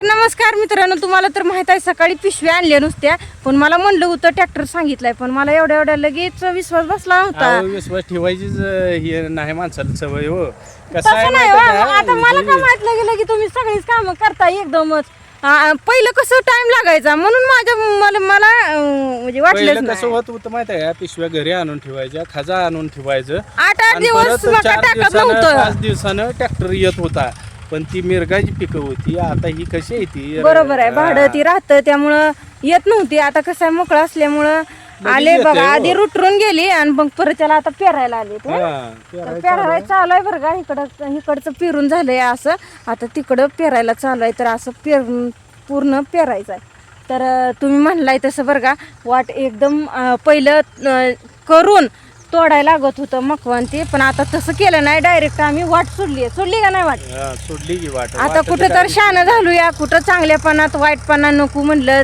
नमस्कार मित्रांनो तुम्हाला तर माहीत आहे सकाळी पिशव्या आणल्या नुसत्या. पण मला म्हणलं होतं ट्रॅक्टर सांगितलंय पण मला एवढ्या एवढ्या लगेच विश्वास बसला होता अहो, विश्वास ठेवायचीच अं, ही नाही माणसाला सवय हो. कसं आहे तसं नाही माहिती हो. का? आता मला काय माहीत गेलं की तुम्ही सगळीच कामं करता एकदमच? आ, पहिलं कसं टाइम लागायचा? म्हणून माझ्या मला मला अं, म्हणजे वाटलंच पहिलं कसं नाही होत होतं माहिती आहे का? पिशव्या घरी आणून ठेवायच्या खजा आणून ठेवायचं. आठ आठ आणि दिवस परत मका चार टाकत दिवसानं नव्हतं. पाच दिवसानं ट्रॅक्टर येत होता. पण ती मिरगाची पिकं होती आता ही कशी आहे ती? बरोबर आहे भाडं ती राहतं त्यामुळं येत नव्हती. आता कसं आहे मोकळं असल्यामुळं आले बघा हो. आधी रुटरून गेली आणि मग परत त्याला आता पेरायला आले ते. हा, पेरायला चालू आहे. बरं का इकडं इकडचं पेरून झालंय असं. आता तिकडं पेरायला चालू आहे तर असं पेर पूर्ण पेरायचं आहे. तर अं, तुम्ही म्हणलाय तसं बरं का वाट एकदम अं, पहिलं अं, करून तोडायला लागत होतं मकवान ते पण आता तसं केलं नाही. डायरेक्ट आम्ही वाट सोडली आहे सोडली का नाही वाट? हा, सोडली की वाट. आता कुठं तर काय? शान झालूया. कुठं चांगल्यापणात वाईटपणा नको म्हणलं.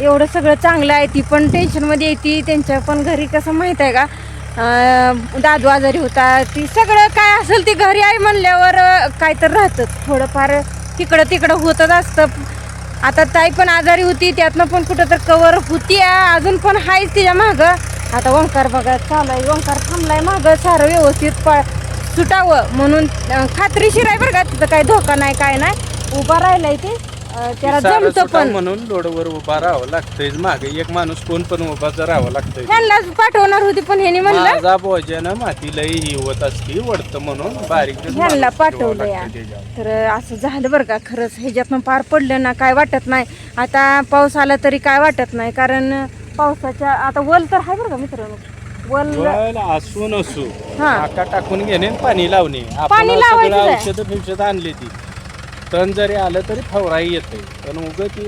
एवढं सगळं चांगलं आहे. ती पण टेन्शनमध्ये येते त्यांच्या पण घरी कसं माहीत आहे का? अं, दादू आजारी होता. ती सगळं काय असेल ती घरी आहे म्हणल्यावर अं, काय तर राहतं थोडंफार तिकडं तिकडं होतच असतं. आता ताई पण आजारी होती. त्यातनं पण कुठं तर कवर होती अजून पण आहेच तिच्या मागं. आता ओंकार बघा चालू आहे ओंकार थांबलाय मागं सारं व्यवस्थित पळ सुटावं म्हणून खात्रीशीर आहे बरं का तिथं काही धोका नाही काय नाही. उभा राहिलाय ते. त्याला जमतं पण. म्हणून लोडवर उभा राहावं लागतंय. मागे एक माणूस कोण पण उभा राहावं लागतंय. ह्यांनाच पाठवणार होती पण ह्यानी म्हणलं माझा भोजन माती लई ही होत असती वडतं म्हणून बारीक ह्यांना पाठवलं या तर असं झालं बरं का खरंच. ह्याच्यातनं पार पडलं ना काय वाटत नाही. आता पाऊस आला तरी काय वाटत नाही कारण पावसाच्या आता वल तर आहे बरं का मित्रांनो. वल वल असू नसू हा. आका टाकून घेणे आणि पाणी लावणे. पाणी आपण लावायचं सगळं आहे. औषध फिवषध आणली ती. तण जरी आलं तरी फवराही येते पण उग ती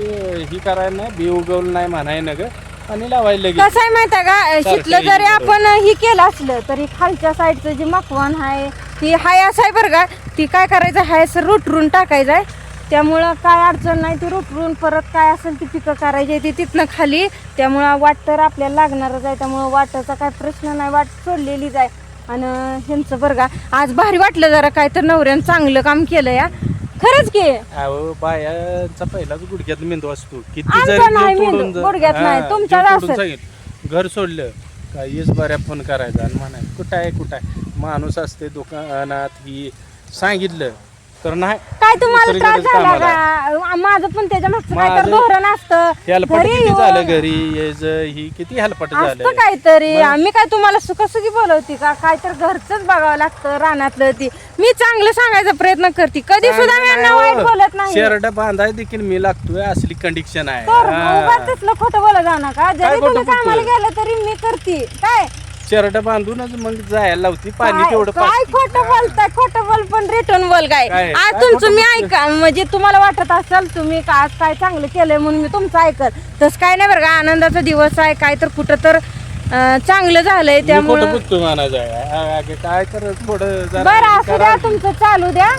ही करायला नाही बी उगवलं नाही म्हणाय ना ग पाणी लावायला लगेच. कसं आहे माहिती आहे का? शिकलं जरी आपण ही केलं असलं तरी खालच्या साईडचं जे मकवान आहे ती हाय असं आहे बरं का? ती काय करायचं? हाय असं रुटरून टाकायचं आहे. त्यामुळं काय अडचण नाही ती रुटरून परत काय असेल ती पिकं करायची ती तिथनं खाली. त्यामुळं वाट तर आपल्याला लागणारच आहे त्यामुळं वाटाचा काय प्रश्न नाही वाट सोडलेलीच आहे. आणि ह्यांचं बरं का आज भारी वाटलं जरा काय तर नवऱ्यानं चांगलं काम केलं या. खरंच की. अहो बायांचा पहिलाच गुडघ्यात मेंदू असतो. किती आमचा जरी नाही जीव मेंदू, तोडून जर- गुडघ्यात हा, नाही, जीव तुमचा तोडून असेल. सांगितलं. घर सोडलं का येस बऱ्या फोन करायचा आणि म्हणा कुठं आहे कुठं आहे? माणूस असते दुकानात ही सांगितलं तर नाही. काय तुम्हाला त्रास दुसरीकडेच झाला कामाला. का? माझं पण त्याच्या मागचं काय तर माझं- धोरण असतं. हेलपट घरी किती येऊन- झालं घरी? ही किती हेलपट असतं झालं? काहीतरी. आम्ही काय तुम्हाला सुखासुखी बोलवती का? काय तर घरचंच बघावं लागतं रानातलं ती. मी चांगलं सांगायचा प्रयत्न करते. कधी सुद्धा मी यांना वाईट बोलत नाही. शर्ट बांधाय देखील मी लागतोय असली कंडिशन आहे. तर हा. उगाच तसलं खोटं बोलत जाऊ नका. जरी खोटं तुम्ही कामाला? गेलं तरी मी करते. काय? शर्ट बांधूनच मग जायला लावती पाणी तेवढं काय पाजती. खोटं बोलताय खोटं बोल पण रिटर्न बोल काय काय? आज काय तुमचं खोटं मी ऐका म्हणजे तुम्हाला वाटत असेल तुम्ही का आज काय चांगलं केलंय म्हणून मी तुमचं ऐकत तसं काय नाही बरं का आनंदाचा दिवस आहे काय तर कुठं तर अं, चांगलं झालंय मी खोटं त्यामुळं बोलतोय म्हणायचं आहे. अगे काय थोडं जरा बरं असू. द्या तुमचं चालू द्या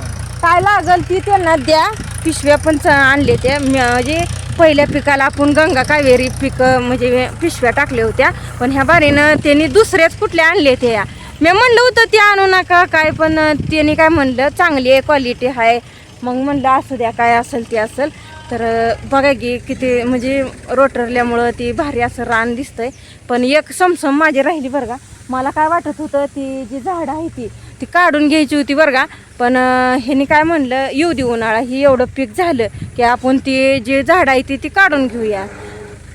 काय लागल ती त्यांना द्या पिशव्या पण च- आणले ते म्हणजे पहिल्या पिकाला आपण गंगा कावेरी पिकं म्हणजे पिशव्या टाकल्या होत्या. पण ह्या बारीनं त्यांनी दुसऱ्याच कुठल्या आणले ते या मी म्हणलं होतं ते आणू नका. काय पण त्यांनी काय म्हणलं चांगली आहे क्वालिटी आहे. मग म्हणलं असू द्या काय असेल ते असेल. तर बघा की किती म्हणजे रोटरल्यामुळं ती भारी असं रान दिसतंय. पण एक समसम माझी राहिली बरं का. मला काय वाटत होतं ती जी झाडं आहे ती ती काढून घ्यायची होती बरं का. पण ह्यानी काय म्हणलं येऊ दे उन्हाळा ही एवढं पीक झालं की आपण ती जी झाडं आहे ती ती काढून घेऊया.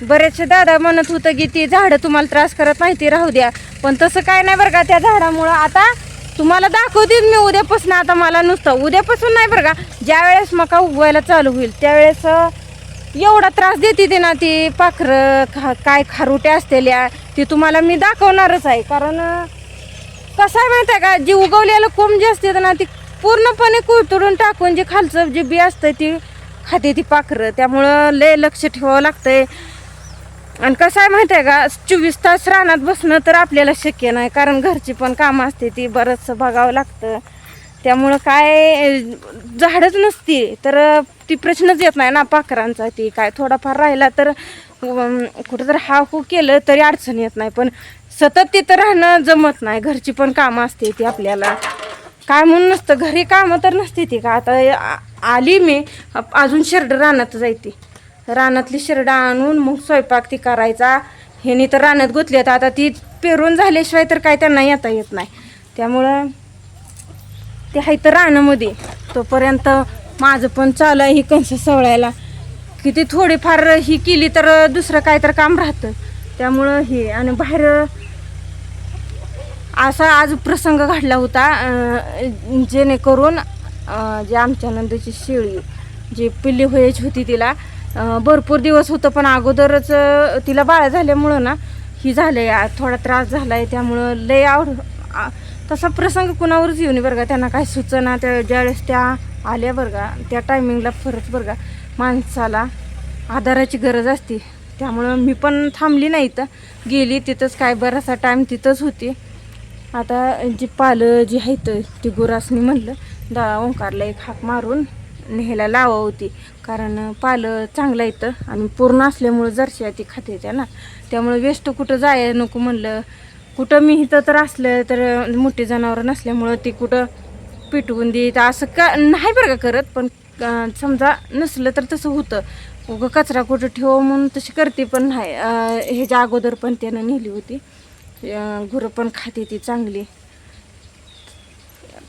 बरेचसे दादा म्हणत होतं की ती झाडं तुम्हाला त्रास करत नाही ती राहू द्या. पण तसं काय नाही बरं का त्या झाडामुळं आता तुम्हाला दाखवते मी उद्यापासून आता मला नुसतं उद्यापासून नाही बरं का ज्यावेळेस मका उगवायला चालू होईल त्यावेळेस एवढा त्रास देते ते ना ती पाखरं खा काय खारुटे असलेल्या ती तुम्हाला मी दाखवणारच आहे. कारण कसं आहे माहिती आहे का? जी उगवलेलं कोंब जे असते ना ती पूर्णपणे कुरतडून टाकून जे खालचं जे बी असतं ती खाते ती पाखरं. त्यामुळं लय लक्ष ठेवावं लागतंय. आणि कसं आहे माहिती आहे का? चोवीस तास रानात बसणं तर आपल्याला शक्य नाही. कारण घरची पण कामं असते ती बरंचसं बघावं लागतं. त्यामुळं काय झाडच नसती. तर ती प्रश्नच येत नाही ना पाखरांचा ती काय थोडाफार राहिला तर कुठं जर हा हू केलं तरी अडचण येत नाही. पण सतत तिथं राहणं जमत नाही. घरची पण कामं असते ती आपल्याला. काय म्हणून नसतं. घरी कामं तर नसते ती का? आता आली मी अजून शेरड रानात जायती रानातली शेरडं आणून मग स्वयंपाक ती करायचा. ह्यानी तर रानात गुतली. आता ती पेरून झाल्याशिवाय तर काय त्यांना येता येत नाही. त्यामुळं ते आहे तर रानामध्ये. तोपर्यंत माझं पण चालू आहे ही कंस सवळायला. किती थोडीफार ही केली तर दुसरं काय तर काम राहतं. त्यामुळं हे आणि बाहेर असा आज प्रसंग घडला होता जेणेकरून जे आमच्या नंदची शेळी जी पिल्ली व्हायची होती तिला भरपूर दिवस होतं पण अगोदरच तिला बाळ झाल्यामुळं ना ही झालं आहे थोडा त्रास झाला आहे त्यामुळं लय आवड तसा प्रसंग कुणावरच येऊ बरं का. त्यांना काय सुचना त्या ज्यावेळेस त्या आल्या बरं का त्या टायमिंगला फरच बरं का माणसाला आधाराची गरज असते. त्यामुळं मी पण थांबली नाही तर गेली तिथंच काय बरासा टाईम तिथंच होती. आता जी पालं जी आहेत ती गुरासनी म्हणलं दा ओंकारला एक हाक मारून न्यायला लावा होती. कारण पालं चांगलं येतं आणि पूर्ण असल्यामुळं जरशी ती खाते त्या ना. त्यामुळं वेस्ट कुठं जाय नको म्हणलं. कुठं मी इथं तर असलं तर मोठी जनावरं नसल्यामुळं ती कुठं पिटवून देत असं का नाही बरं का करत पण समजा नसलं तर तसं होतं. उगं कचरा कुठं ठेव म्हणून तशी करते पण नाही ह्याच्या अगोदर पण त्यानं नेली होती गुरं पण खाते ती चांगली.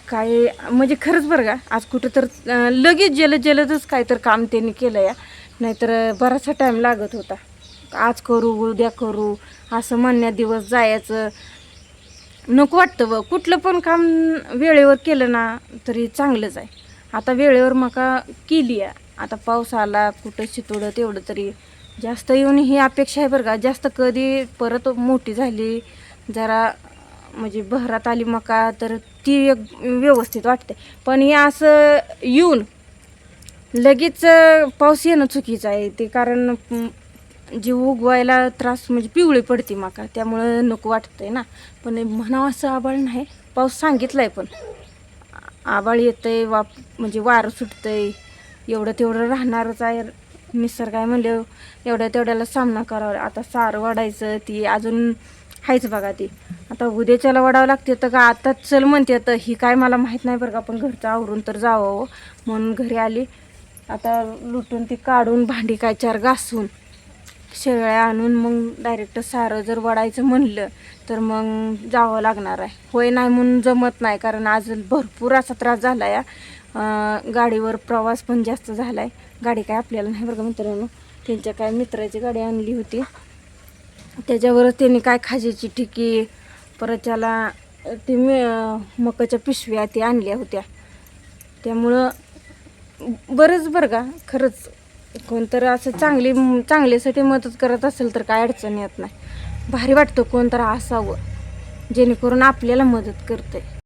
काय म्हणजे खरंच बरं का आज कुठं तर लगेच जलद जलदच काय तर काम त्यांनी केलं या नाहीतर बराचसा टाईम लागत होता. आज करू उद्या करू असं म्हणण्या दिवस जायचं. नको वाटतं व कुठलं पण काम वेळेवर केलं ना तरी चांगलंच आहे. आता वेळेवर मका केली आहे. आता पाऊस आला कुठं शितोडं तेवढं तरी. जास्त येऊन ही अपेक्षा आहे बरं का. जास्त कधी परत मोठी झाली जरा म्हणजे बहरात आली मका तर ती एक व्यवस्थित वाटते. पण हे असं येऊन लगेच पाऊस येणं चुकीचं आहे. ते कारण जी उगवायला त्रास म्हणजे पिवळी पडते माका त्यामुळं नको वाटतंय ना. पण म्हणावं असं आबाळ नाही पाऊस सांगितलाय पण. आबाळ येतंय वाप म्हणजे वारं सुटतंय एवढं तेवढं राहणारच आहे. निसर्ग आहे म्हणले एवढ्या तेवढ्याला सामना करावा. आता सारं वाढायचं ती अजून हायच बघा ती. आता उद्याच्याला वाढावं लागते तर का आता चल म्हणते तर ही काय मला माहीत नाही बरं का पण घरचं आवरून तर जावं हो. म्हणून घरी आली. आता लुटून ती काढून भांडी काय चार घासून शेळ्या आणून मग डायरेक्ट सारं जर वडायचं म्हणलं तर मग जावं लागणार आहे. होय नाही म्हणून जमत नाही कारण आज भरपूर असा त्रास झाला आहे गाडीवर प्रवास पण जास्त झाला आहे गाडी काय आपल्याला नाही बरं का मित्रांनो? त्यांच्या काय मित्राची गाडी आणली होती. त्याच्यावरच त्यांनी काय खाजेची ठिकी परत त्याला ते मी मकाच्या पिशव्या ते आणल्या होत्या. त्यामुळं बरंच बरं का? खरंच कोणतर असं चांगली चांगल्यासाठी मदत करत असेल तर काय अडचण येत नाही. भारी वाटतं कोणतर असावं. जेणेकरून आपल्याला मदत करते